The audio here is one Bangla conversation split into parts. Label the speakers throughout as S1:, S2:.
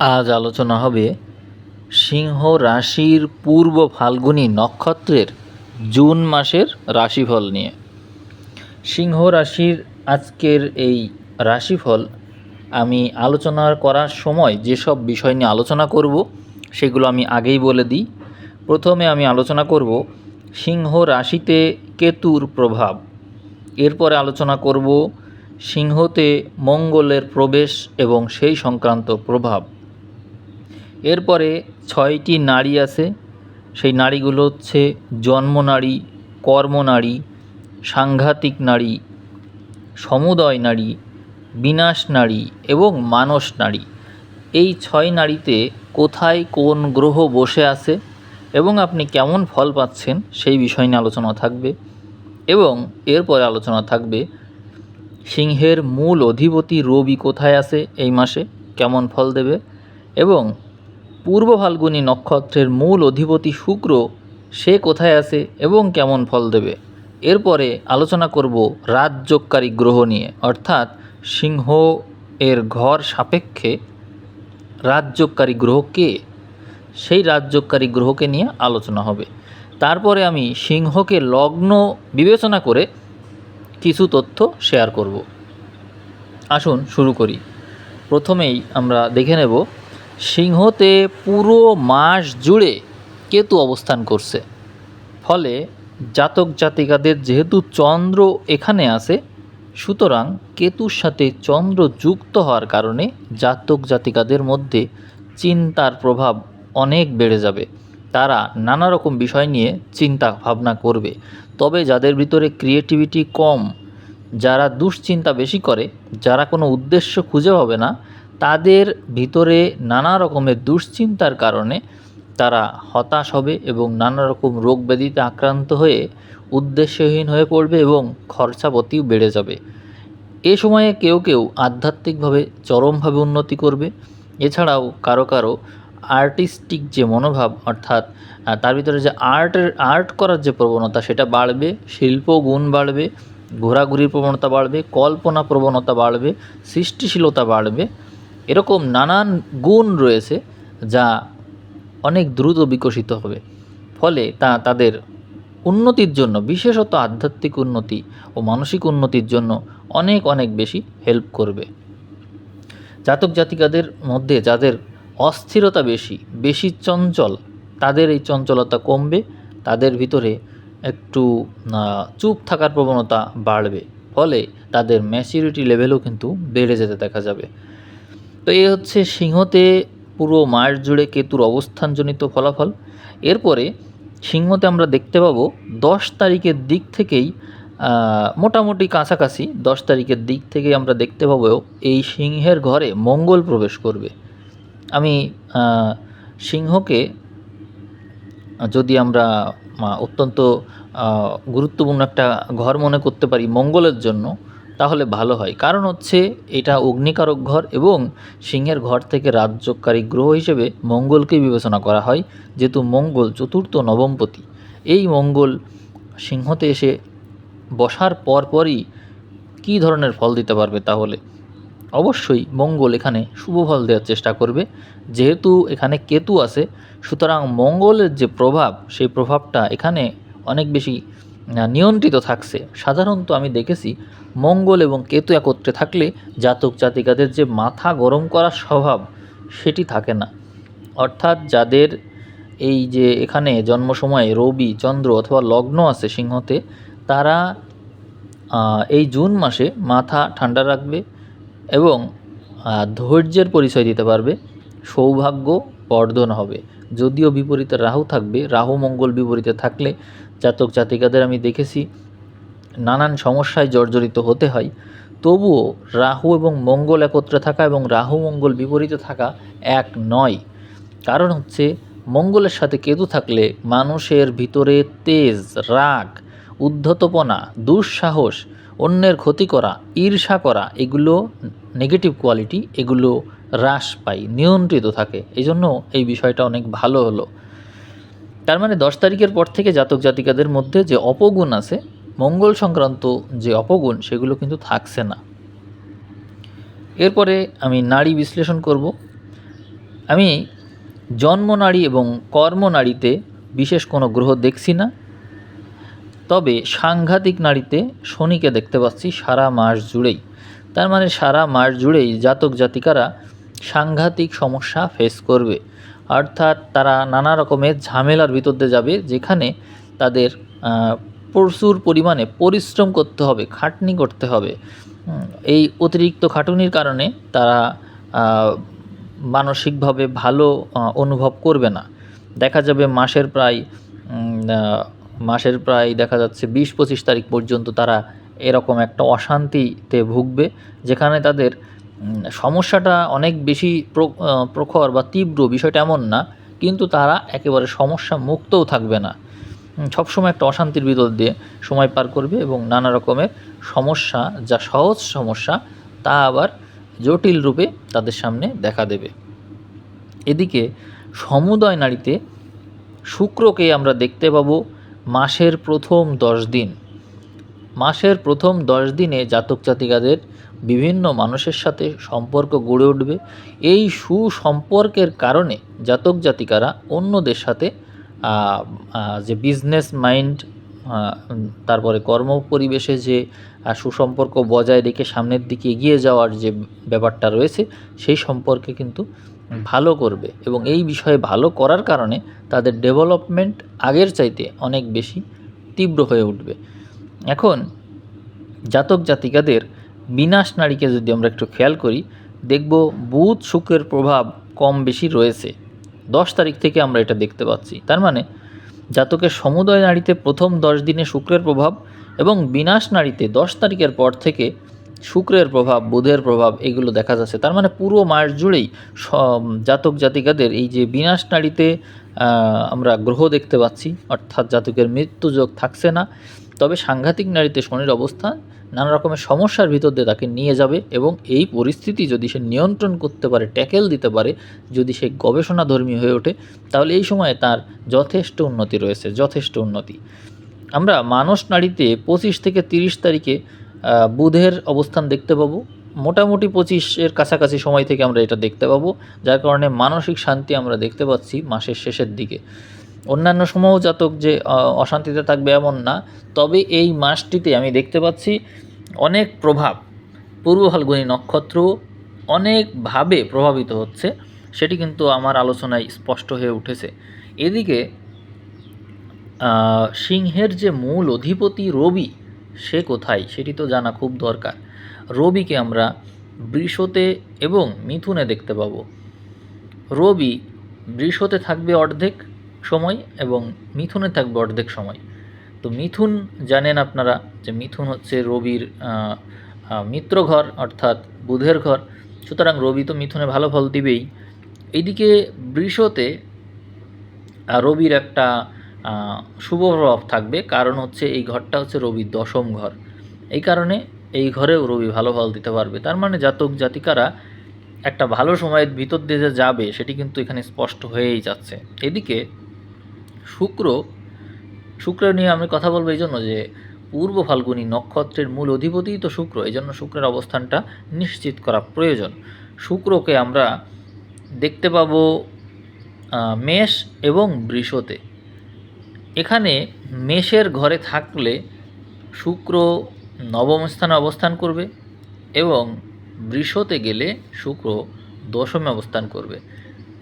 S1: আজ আলোচনা হবে সিংহ রাশির পূর্ব ফাল্গুনী নক্ষত্রের জুন মাসের রাশিফল নিয়ে। সিংহ রাশির আজকের এই রাশিফল আমি আলোচনা করার সময় যেসব বিষয় নিয়ে আলোচনা করব সেগুলো আমি আগেই বলে দিই। প্রথমে আমি আলোচনা করব সিংহ রাশিতে কেতুর প্রভাব। এরপরে আলোচনা করব সিংহতে মঙ্গলের প্রবেশ এবং সেই সংক্রান্ত প্রভাব। এরপরে ছয়টি নারী আছে। সেই নারীগুলো হচ্ছে জন্মনারী কর্মনারী সাংঘাতিক নারী, সমুদয় নারী, বিনাশ নারী এবং মানস নারী। এই ছয় নারীতে কোথায় কোন গ্রহ বসে আছে এবং আপনি কেমন ফল পাচ্ছেন সেই বিষয় নিয়ে আলোচনা থাকবে এবং এরপরে আলোচনা থাকবে, সিংহের মূল অধিপতি রবি কোথায় আছে এই মাসে, কেমন ফল দেবে এবং পূর্ব ফাল্গুনী নক্ষত্রের মূল অধিপতি শুক্র সে কোথায় আছে এবং কেমন ফল দেবে? এরপরে আলোচনা করব রাজযোগকারী গ্রহ নিয়ে। অর্থাৎ সিংহ এর ঘর সাপেক্ষে রাজযোগকারী গ্রহ কে? সেই রাজযোগকারী গ্রহকে নিয়ে আলোচনা হবে। তারপরে আমি সিংহকে লগ্ন বিবেচনা করে কিছু তথ্য শেয়ার করব। আসুন শুরু করি। প্রথমেই আমরা দেখে নেব সিংহতে পুরো মাস জুড়ে কেতু অবস্থান করছে। ফলে জাতক জাতিকাদের যেহেতু চন্দ্র এখানে আছে, সুতরাং কেতুর সাথে চন্দ্র যুক্ত হওয়ার কারণে জাতক জাতিকাদের মধ্যে চিন্তার প্রভাব অনেক বেড়ে যাবে। তারা নানা রকম বিষয় নিয়ে চিন্তা ভাবনা করবে। তবে যাদের ভিতরে ক্রিয়েটিভিটি কম, যারা দুশ্চিন্তা বেশি করে, যারা কোনো উদ্দেশ্য খুঁজে পাবে না তাদের ভিতরে নানা রকমের দুশ্চিন্তার কারণে তারা হতাশ হবে এবং নানা রকম রোগ ব্যাধিতে আক্রান্ত হয়ে উদ্দেশ্যহীন হয়ে পড়বে এবং খরচাপতিও বেড়ে যাবে। এ সময়ে কেউ কেউ আধ্যাত্মিকভাবে চরমভাবে উন্নতি করবে। এছাড়াও কারও কারও আর্টিস্টিক যে মনোভাব, অর্থাৎ তার ভিতরে যে আর্টের, আর্ট করার যে প্রবণতা সেটা বাড়বে, শিল্প গুণ বাড়বে, ঘোরাঘুরির প্রবণতা বাড়বে, কল্পনা প্রবণতা বাড়বে, সৃষ্টিশীলতা বাড়বে। এরকম নানান গুণ রয়েছে যা অনেক দ্রুত বিকশিত হবে। ফলে তা তাদের উন্নতির জন্য, বিশেষত আধ্যাত্মিক উন্নতি ও মানসিক উন্নতির জন্য অনেক অনেক বেশি হেল্প করবে। জাতক জাতিকাদের মধ্যে যাদের অস্থিরতা বেশি বেশি চঞ্চল, তাদের এই চঞ্চলতা কমবে, তাদের ভিতরে একটু চুপ থাকার প্রবণতা বাড়বে। ফলে তাদের ম্যাচিউরিটি লেভেলও কিন্তু বেড়ে যেতে দেখা যাবে। তো এই হচ্ছে সিংহতে পুরো মাস জুড়ে কেতুর অবস্থানজনিত ফলাফল। এরপরে সিংহতে আমরা দেখতে পাবো দশ তারিখের দিক থেকেই মোটামুটি কাছাকাছি দশ তারিখের দিক থেকেই আমরা দেখতে পাবো এই সিংহের ঘরে মঙ্গল প্রবেশ করবে। আমি সিংহকে যদি আমরা অত্যন্ত গুরুত্বপূর্ণ একটা ঘর মনে করতে পারি মঙ্গলের জন্য তাহলে ভালো হয়। কারণ হচ্ছে এটা অগ্নিকারক ঘর এবং সিংহের ঘর থেকে রাজ্যকারী গ্রহ হিসেবে মঙ্গলকে বিবেচনা করা হয়, যেহেতু মঙ্গল চতুর্থ নবমপতি এই মঙ্গল সিংহতে এসে বসার পরপরই কী ধরনের ফল দিতে পারবে তাহলে? অবশ্যই মঙ্গল এখানে শুভ ফল দেওয়ার চেষ্টা করবে। যেহেতু এখানে কেতু আছে, সুতরাং মঙ্গলের যে প্রভাব, সেই প্রভাবটা এখানে অনেক বেশি নিয়ন্ত্রিত থাকছে। সাধারণত আমি দেখেছি মঙ্গল এবং কেতু একত্রে থাকলে জাতক জাতিকাদের যে মাথা গরম করার স্বভাব, সেটি থাকে না। অর্থাৎ যাদের এই যে এখানে জন্ম সময়ে রবি, চন্দ্র অথবা লগ্ন আছে সিংহতে, তারা এই জুন মাসে মাথা ঠান্ডা রাখবে এবং ধৈর্যের পরিচয় দিতে পারবে, সৌভাগ্য বর্ধন হবে। যদিও বিপরীতে রাহু থাকবে, রাহু মঙ্গল বিপরীতে থাকলে জাতক জাতিকাদের আমি দেখেছি নানান সমস্যায় জর্জরিত হতে হয়। তবুও রাহু এবং মঙ্গল একত্রে থাকা এবং রাহু মঙ্গল বিপরীতে থাকা এক নয়। কারণ হচ্ছে, মঙ্গলের সাথে কেতু থাকলে মানুষের ভিতরে তেজ, রাগ, উদ্ধতপনা, দুঃসাহস, অন্যের ক্ষতি করা, ঈর্ষা করা, এগুলো নেগেটিভ কোয়ালিটি এগুলো হ্রাস পায়, নিয়ন্ত্রিত থাকে। এই জন্য এই বিষয়টা অনেক ভালো হলো। তার মানে দশ তারিখের পর থেকে জাতক জাতিকাদের মধ্যে যে অপগুণ আছে মঙ্গল সংক্রান্ত যে অপগুণ, সেগুলো কিন্তু থাকছে না। এরপরে আমি নারী বিশ্লেষণ করব। আমি জন্মনাড়ি এবং কর্ম নারীতে বিশেষ কোনো গ্রহ দেখছি না। তবে সাংঘাতিক নাড়িতে শনিকে দেখতে পাচ্ছি সারা মাস জুড়েই। তার মানে সারা মাস জুড়েই জাতক জাতিকারা সাংঘাতিক সমস্যা ফেস করবে। অর্থাৎ তারা নানা রকমের ঝামেলার ভিতর দিয়ে যাবে, যেখানে তাদের প্রচুর পরিমাণে পরিশ্রম করতে হবে, খাটনি করতে হবে। এই অতিরিক্ত খাটুনির কারণে তারা মানসিকভাবে ভালো অনুভব করবে না। দেখা যাবে মাসের প্রায় মাসের প্রায় দেখা যাচ্ছে বিশ পঁচিশ তারিখ পর্যন্ত তারা এরকম একটা অশান্তিতে ভুগবে, যেখানে তাদের সমস্যাটা অনেক বেশি প্রখর বা তীব্র বিষয়টা এমন না, কিন্তু তারা একেবারে সমস্যা মুক্তও থাকবে না। সবসময় একটা অশান্তির ভিতর দিয়ে সময় পার করবে এবং নানা রকমের সমস্যা, যা সহজ সমস্যা, তা আবার জটিল রূপে তাদের সামনে দেখা দেবে। এদিকে সমুদয় নারীতে শুক্রকে আমরা দেখতে পাবো মাসের প্রথম দশ দিন। মাসের প্রথম দশ দিনে জাতক জাতিকাদের বিভিন্ন মানুষের সাথে সম্পর্ক গড়ে উঠবে। এই সুসম্পর্কের কারণে জাতক জাতিকারা অন্যদের সাথে যে বিজনেস মাইন্ড তারপরে কর্ম পরিবেশে যে সুসম্পর্ক বজায় রেখে সামনের দিকে এগিয়ে যাওয়ার যে ব্যাপারটা রয়েছে, সেই সম্পর্কে কিন্তু ভালো করবে এবং এই বিষয়ে ভালো করার কারণে তাদের ডেভেলপমেন্ট আগের চাইতে অনেক বেশি তীব্র হয়ে উঠবে। এখন, জাতক জাতিকাদের বিনাশ নারীকে যদি আমরা একটু খেয়াল করি, দেখব বুধ শুক্রের প্রভাব কম বেশি রয়েছে। দশ তারিখ থেকে আমরা এটা দেখতে পাচ্ছি। তার মানে জাতকের সমুদয় নারীতে প্রথম দশ দিনে শুক্রের প্রভাব এবং বিনাশ নারীতে দশ তারিখের পর থেকে শুক্রের প্রভাব, বুধের প্রভাব এগুলো দেখা যাচ্ছে। তার মানে পুরো মাস জুড়েই জাতক জাতিকাদের এই যে বিনাশ নারীতে আমরা গ্রহ দেখতে পাচ্ছি, অর্থাৎ জাতকের মৃত্যুযোগ থাকছে না। তবে সাংঘাতিক নারীতে শনির অবস্থান নানা রকমের সমস্যার ভিতর দিয়ে তাকে নিয়ে যাবে এবং এই পরিস্থিতি যদি সে নিয়ন্ত্রণ করতে পারে, ট্যাকেল দিতে পারে, যদি সে গবেষণাধর্মী হয়ে ওঠে, তাহলে এই সময়ে তার যথেষ্ট উন্নতি রয়েছে, যথেষ্ট উন্নতি। আমরা মানস নারীতে পঁচিশ থেকে তিরিশ তারিখে বুধের অবস্থান দেখতে পাবো। মোটামুটি পঁচিশের কাছাকাছি সময় থেকে আমরা এটা দেখতে পাবো, যার কারণে মানসিক শান্তি আমরা দেখতে পাচ্ছি মাসের শেষের দিকে। অন্যান্য সময়ও জাতক যে অশান্তিতে থাকবে এমন না। তবে এই মাসটিতে আমি দেখতে পাচ্ছি অনেক প্রভাব। পূর্ব ফাল্গুনী নক্ষত্র অনেকভাবে প্রভাবিত হচ্ছে, সেটি কিন্তু আমার আলোচনায় স্পষ্ট হয়ে উঠেছে। এদিকে সিংহের যে মূল অধিপতি রবি, সে কোথায় সেটি তো জানা খুব দরকার। রবিকে আমরা বৃষতে এবং মিথুনে দেখতে পাবো। রবি বৃষতে থাকবে অর্ধেক সময় এবং মিথুনে থাকবে অর্ধেক সময়। তো মিথুন জানেন আপনারা যে মিথুন হচ্ছে রবির মিত্র ঘর অর্থাৎ বুধের ঘর। সুতরাং রবি তো মিথুনে ভালো ফল দিবেই। এইদিকে বৃষতে রবির একটা শুভ প্রভাব থাকবে। কারণ হচ্ছে এই ঘরটা হচ্ছে রবির দশম ঘর। এই কারণে এই ঘরেও রবি ভালো ফল দিতে পারবে। তার মানে জাতক জাতিকারা একটা ভালো সময়ের ভিতর দিয়ে যাবে, সেটি কিন্তু এখানে স্পষ্ট হয়েই যাচ্ছে। এদিকে শুক্র শুক্র নিয়ে আমি কথা বলব এই জন্য যে পূর্ব ফাল্গুনী নক্ষত্রের মূল অধিপতিই তো শুক্র, এই জন্য শুক্রের অবস্থানটা নিশ্চিত করা প্রয়োজন। শুক্রকে আমরা দেখতে পাবো মেষ এবং বৃষতে। এখানে মেষের ঘরে থাকলে শুক্র নবম স্থানে অবস্থান করবে এবং বৃষতে গেলে শুক্র দশমে অবস্থান করবে।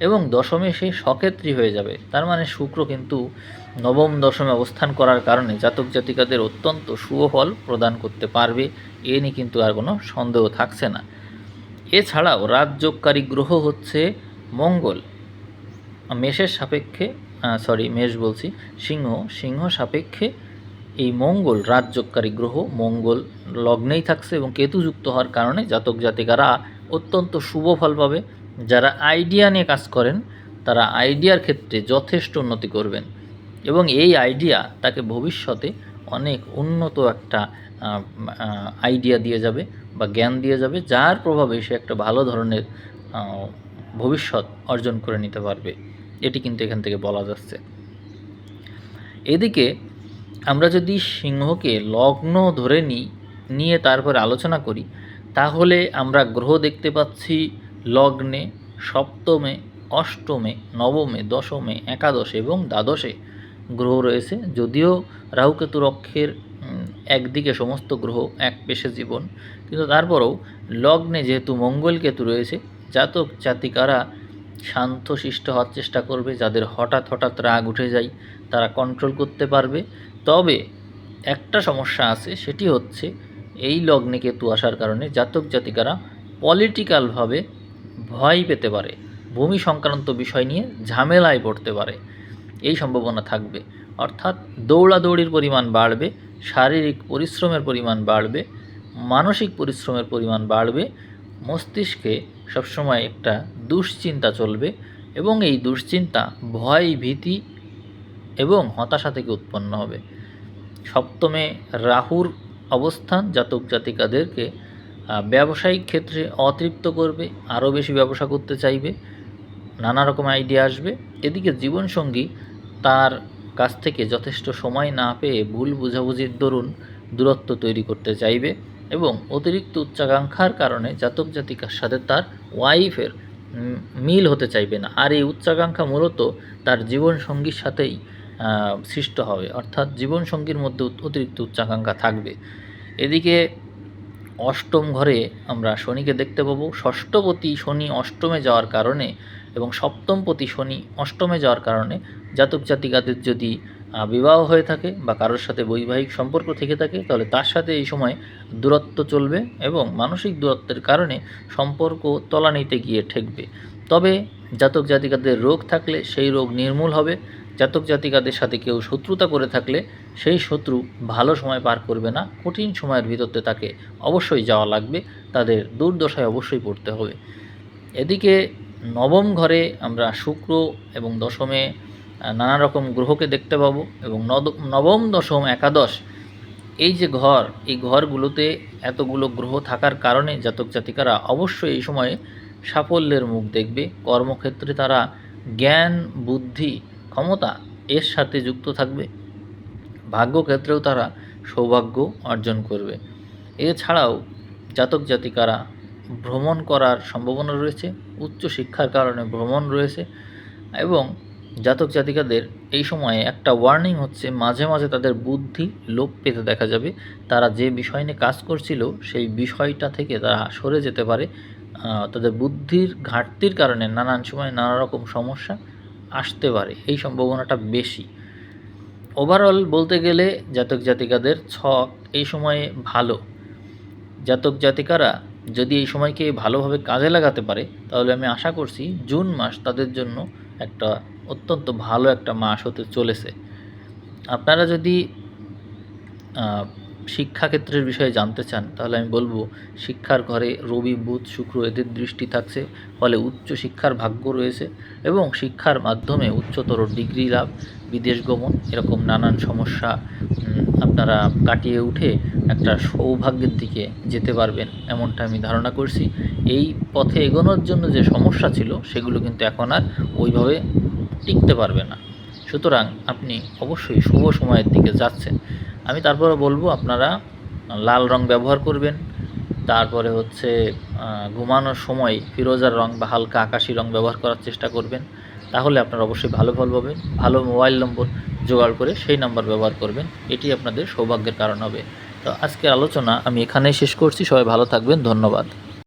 S1: এবং দশমে সে সক্ষেত্রী হয়ে যাবে। তার মানে শুক্র কিন্তু নবম দশমে অবস্থান করার কারণে জাতক জাতিকাদের অত্যন্ত শুভ ফল প্রদান করতে পারবে এ নিয়ে কিন্তু আর কোনো সন্দেহ থাকছে না। এছাড়াও রাজযোগকারী গ্রহ হচ্ছে মঙ্গল। মেষের সাপেক্ষে সরি মেষ বলছি, সিংহ। সিংহ সাপেক্ষে এই মঙ্গল রাজযোগকারী গ্রহ মঙ্গল লগ্নেই থাকছে এবং কেতুযুক্ত হওয়ার কারণে জাতক জাতিকারা অত্যন্ত শুভ ফল পাবে। যারা আইডিয়া নিয়ে কাজ করেন, তারা আইডিয়ার ক্ষেত্রে যথেষ্ট উন্নতি করবেন। এবং এই আইডিয়া তাকে ভবিষ্যতে অনেক উন্নত একটা আইডিয়া দিয়ে যাবে বা জ্ঞান দিয়ে যাবে, যার প্রভাবে সে একটা ভালো ধরনের ভবিষ্যৎ অর্জন করে নিতে পারবে। এটি কিন্তু এখান থেকে বলা যাচ্ছে। এদিকে আমরা যদি সিংহকে লগ্ন ধরে নিই নিয়ে তারপরে আলোচনা করি, তাহলে আমরা গ্রহ দেখতে পাচ্ছি লগ্নে, সপ্তমে, অষ্টমে, নবমে, দশমে, একাদশে এবং দ্বাদশে গ্রহ রয়েছে। যদিও রাহুকেতু রক্ষের একদিকে সমস্ত গ্রহ এক পেশে জীবন, কিন্তু তারপরেও লগ্নে যেহেতু মঙ্গল কেতু রয়েছে, জাতক জাতিকারা শান্তশিষ্ট হওয়ার চেষ্টা করবে। যাদের হঠাৎ হঠাৎ রাগ উঠে যায়, তারা কন্ট্রোল করতে পারবে। তবে একটা সমস্যা আছে, সেটি হচ্ছে এই লগ্নে কেতু আসার কারণে জাতক জাতিকারা পলিটিক্যালভাবে ভয় পেতে পারে। ভূমি সংক্রান্ত বিষয় নিয়ে ঝামেলায় পড়তে পারে। এই সম্ভাবনা থাকবে। অর্থাৎ দৌড়াদৌড়ির পরিমাণ বাড়বে, শারীরিক পরিশ্রমের পরিমাণ বাড়বে, মানসিক পরিশ্রমের পরিমাণ বাড়বে, মস্তিষ্কে সবসময় একটা দুশ্চিন্তা চলবে এবং এই দুশ্চিন্তা ভয়, ভীতি এবং হতাশা থেকে উৎপন্ন হবে। সপ্তমে রাহুর অবস্থান জাতক জাতিকাদেরকে ব্যবসায়িক ক্ষেত্রে অতৃপ্ত করবে, আরও বেশি ব্যবসা করতে চাইবে, নানা রকম আইডিয়া আসবে। এদিকে জীবনসঙ্গী তার কাছ থেকে যথেষ্ট সময় না পেয়ে ভুল বোঝাবুঝির দরুন দূরত্ব তৈরি করতে চাইবে এবং অতিরিক্ত উচ্চাকাঙ্ক্ষার কারণে জাতক জাতিকার সাথে তার ওয়াইফের মিল হতে চাইবে না। আর এই উচ্চাকাঙ্ক্ষা মূলত তার জীবনসঙ্গীর সাথেই সৃষ্ট হবে। অর্থাৎ জীবনসঙ্গীর মধ্যে অতিরিক্ত উচ্চাকাঙ্ক্ষা থাকবে। এদিকে অষ্টম ঘরে আমরা শনিকে দেখতে পাবো। ষষ্ঠপতি শনি অষ্টমে যাওয়ার কারণে এবং সপ্তমপতি শনি অষ্টমে যাওয়ার কারণে জাতক জাতিকাদের যদি বিবাহ হয়ে থাকে বা কারোর সাথে বৈবাহিক সম্পর্ক থেকে থাকে, তাহলে তার সাথে এই সময় দূরত্ব চলবে এবং মানসিক দূরত্বের কারণে সম্পর্ক তলানিতে গিয়ে ঠেকবে। তবে জাতক জাতিকাদের রোগ থাকলে সেই রোগ নির্মূল হবে। জাতক জাতিকাদের সাথে কেউ শত্রুতা করে থাকলে সেই শত্রু ভালো সময় পার করবে না, কঠিন সময়ের ভিতরতে তাকে অবশ্যই যাওয়া লাগবে, তাদের দুর্দশায় অবশ্যই পড়তে হবে। এদিকে নবম ঘরে আমরা শুক্র এবং দশমে নানা রকম গ্রহকে দেখতে পাবো এবং নবম, দশম, একাদশ, এই যে ঘর, এই ঘরগুলোতে এতগুলো গ্রহ থাকার কারণে জাতক জাতিকারা অবশ্যই এই সময়ে সাফল্যের মুখ দেখবে। কর্মক্ষেত্রে তারা জ্ঞান, বুদ্ধি ক্ষমতা এর সাথে যুক্ত থাকবে। ভাগ্যক্ষেত্রেও তারা সৌভাগ্য অর্জন করবে। এছাড়াও জাতক জাতিকারা ভ্রমণ করার সম্ভাবনা রয়েছে, উচ্চ শিক্ষার কারণে ভ্রমণ রয়েছে এবং জাতক জাতিকাদের এই সময়ে একটা ওয়ার্নিং হচ্ছে, মাঝে মাঝে তাদের বুদ্ধি লোপ পেতে দেখা যাবে। তারা যে বিষয় নিয়ে কাজ করছিল, সেই বিষয়টা থেকে তারা সরে যেতে পারে। তাদের বুদ্ধির ঘাটতির কারণে নানান সময় নানা রকম সমস্যা আসতে পারে, এই সম্ভাবনাটা বেশি। ওভারঅল বলতে গেলে জাতক জাতিকাদের ছক এই সময়ে ভালো। জাতক জাতিকারা যদি এই সময়কে ভালোভাবে কাজে লাগাতে পারে, তাহলে আমি আশা করছি জুন মাস তাদের জন্য একটা অত্যন্ত ভালো একটা মাস হতে চলেছে। আপনারা যদি শিক্ষাক্ষেত্রের বিষয়ে জানতে চান, তাহলে আমি বলব, শিক্ষার ঘরে রবি, বুধ, শুক্র এদের দৃষ্টি থাকছে, ফলে উচ্চ শিক্ষার ভাগ্য রয়েছে এবং শিক্ষার মাধ্যমে উচ্চতর ডিগ্রি লাভ, বিদেশ গমন, এরকম নানান সমস্যা আপনারা কাটিয়ে উঠে একটা সৌভাগ্যের দিকে যেতে পারবেন, এমনটা আমি ধারণা করছি। এই পথে এগোনোর জন্য যে সমস্যা ছিল, সেগুলো কিন্তু এখন আর ওইভাবে টিকতে পারবে না। সুতরাং আপনি অবশ্যই শুভ সময়ের দিকে যাচ্ছেন। আমি তারপরে বলব আপনারা লাল রং ব্যবহার করবেন। তারপরে হচ্ছে ঘুমানোর সময় ফিরোজার রং বা হালকা আকাশি রং ব্যবহার করার চেষ্টা করবেন। তাহলে আপনারা অবশ্যই ভালো ফল পাবেন ভালো মোবাইল নম্বর জোগাড় করে সেই নাম্বার ব্যবহার করবেন। এটি আপনাদের সৌভাগ্যের কারণ হবে। তো আজকের আলোচনা আমি এখানেই শেষ করছি। সবাই ভালো থাকবেন। ধন্যবাদ।